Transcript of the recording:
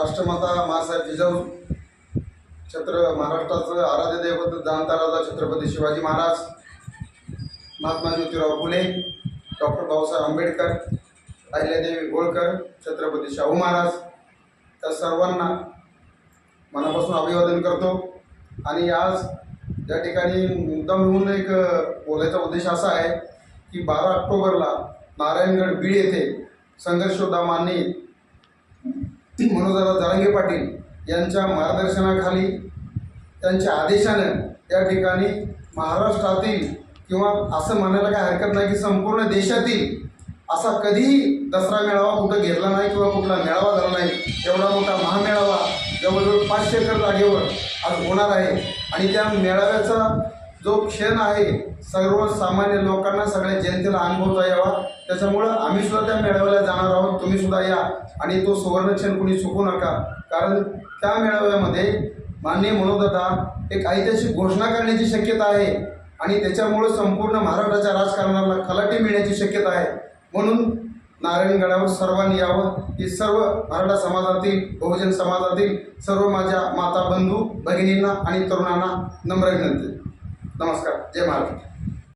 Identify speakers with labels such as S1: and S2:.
S1: राष्ट्रमाता मासाहेब जिजाऊ छत्र महाराष्ट्राचं आराध्य दैवत जाणता छत्रपती शिवाजी महाराज महात्मा ज्योतिराव फुले डॉक्टर बाबासाहेब आंबेडकर अहिल्यादेवी होळकर छत्रपती शाहू महाराज. त्या सर्वांना मनापासून अभिवादन करतो आणि आज या ठिकाणी मुद्दाम म्हणून एक बोलायचा उद्देश असा आहे की बारा ऑक्टोबरला नारायणगड बीड येथे संघर्षोद्धा मान्य मनोजदादा जरांगे पाटील यांच्या मार्गदर्शनाखाली त्यांच्या आदेशानं या ठिकाणी महाराष्ट्रातील किंवा असं म्हणायला काही हरकत नाही की संपूर्ण देशातील असा कधीही दसरा मेळावा कुठं घेतला नाही किंवा कुठला मेळावा झाला नाही एवढा मोठा महामेळावा जवळजवळ पाचशे एकर जागेवर आज होणार आहे. आणि त्या मेळाव्याचा जो क्षण आहे सर्वसामान्य लोकांना सगळ्या जनतेला अनुभवता यावा. त्याच्यामुळं आम्ही सुद्धा त्या मेळाव्याला जाणार आहोत. तुम्ही सुद्धा या. आणि तो सुवर्ण क्षण कुणी चुकू नका. कारण त्या मेळाव्यामध्ये माननीय मनोदत्ता एक ऐतिहासिक घोषणा करण्याची शक्यता आहे. आणि त्याच्यामुळं संपूर्ण महाराष्ट्राच्या राजकारणाला खलाटी मिळण्याची शक्यता आहे. म्हणून नारायणगडावर सर्वांनी यावं. ही सर्व मराठा समाजातील बहुजन समाजातील सर्व माझ्या माता बंधू भगिनींना आणि तरुणांना नम्र विनंती. నమస్కారం జయ మాధవ్